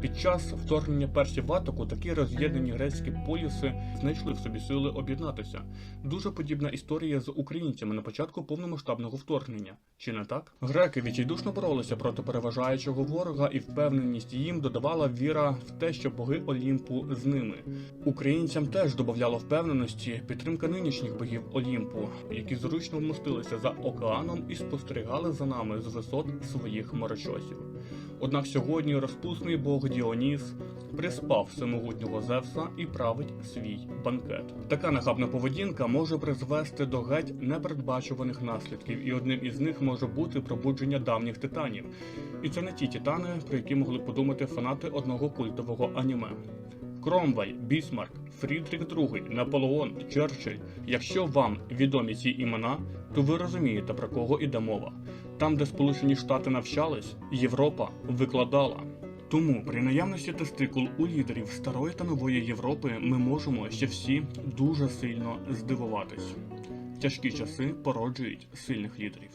Під час вторгнення персів в Атаку такі роз'єднані грецькі поліси знайшли в собі сили об'єднатися. Дуже подібна історія з українцями на початку повномасштабного вторгнення. Чи не так? Греки відчайдушно боролися проти переважаючого ворога, і впевненість їм додавала віра в те, що боги Олімпу з ними. Українцям теж додавало впевненості підтримка нинішніх богів Олімпу, які зручно вмостилися за океаном і спостерігали за нами з висот своїх марочосів. Однак сьогодні розпусний бог Діоніс приспав всемогутнього Зевса і править свій банкет. Така нахабна поведінка може призвести до геть непередбачуваних наслідків, і одним із них може бути пробудження давніх титанів. І це не ті титани, про які могли подумати фанати одного культового аніме. Кромвель, Бісмарк, Фрідріх II, Наполеон, Черчилль. Якщо вам відомі ці імена, то ви розумієте про кого іде мова. Там, де Сполучені Штати навчались, Європа викладала. Тому при наявності тестикул у лідерів старої та нової Європи ми можемо ще всі дуже сильно здивуватись. Тяжкі часи породжують сильних лідерів.